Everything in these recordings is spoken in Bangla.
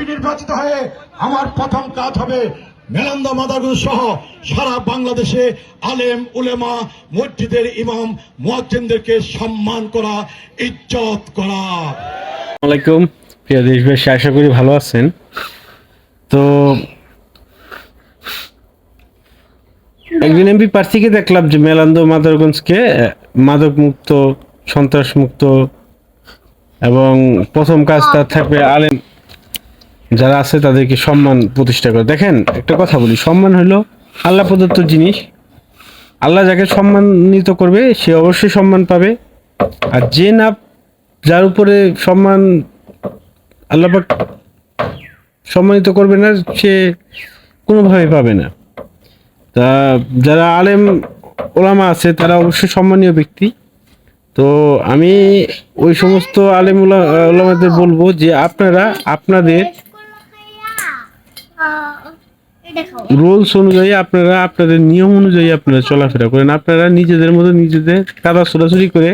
এমপি নির্বাচিত হয়ে আমার প্রথম কাজ হবে মেলান্দা মাদারগঞ্জ সহ সারা বাংলাদেশে আলেম, উলেমা, মসজিদের ইমাম, মুয়াজ্জিনদেরকে সম্মান করা, ইজ্জত করা। প্রিয় দেশবাসী, আশা করি ভালো আছেন। তো একজন এমপি প্রার্থীকে দেখলাম যে মেলান্দ মাদারগঞ্জকে মাদক মুক্ত সন্ত্রাস মুক্ত এবং প্রথম কাজ তার থাকবে আলেম যারা আছে তাদেরকে সম্মান প্রতিষ্ঠা করে। দেখেন, একটা কথা বলি, সম্মান হলো আল্লাহ প্রদত্ত জিনিস। আল্লাহ যাকে সম্মানিত করবে, সে অবশ্যই সম্মান পাবে। আর যে না, যার উপরে সম্মান আল্লাপাক সম্মানিত করবে না, সে কোনোভাবে পাবে না। তা যারা আলেম ওলামা আছে, তারা অবশ্যই সম্মানীয় ব্যক্তি। তো আমি ওই সমস্ত আলেম ওলা- ওলামাদের বলব যে আপনারা আপনাদের রুলস অনুযায়ী আপনারা আপনাদের নিয়ম অনুযায়ী আপনারা চলাফেরা করেন। আপনারা নিজেদের মতো নিজেদের কাদা ছোড়াছুড়ি করে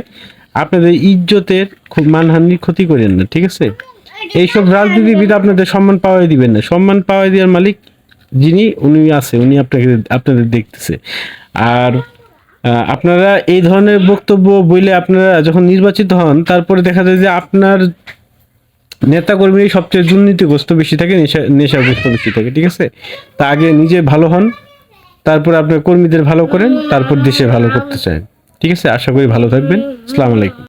আপনাদের ইজ্জতের মানহানির ক্ষতি করেন না, ঠিক আছে? এইসব রাজনীতিবিদ আপনাদের সম্মান পাওয়াই দিবেন না। সম্মান পাওয়াই দেওয়ার মালিক যিনি, উনি আছে, উনি আপনাকে, আপনাদের দেখতেছে। আর আপনারা এই ধরনের বক্তব্য বইলে আপনারা যখন নির্বাচিত হন, তারপরে দেখা যায় যে আপনার নেতাকর্মী সবচেয়ে দুর্নীতিগ্রস্ত বেশি থাকে, নেশা নেশাগ্রস্ত বেশি থাকে, ঠিক আছে? তা আগে নিজে ভালো হন, তারপর আপনার কর্মীদের ভালো করেন, তারপর দেশে ভালো করতে চান, ঠিক আছে? আশা করি ভালো থাকবেন। আসসালামু আলাইকুম।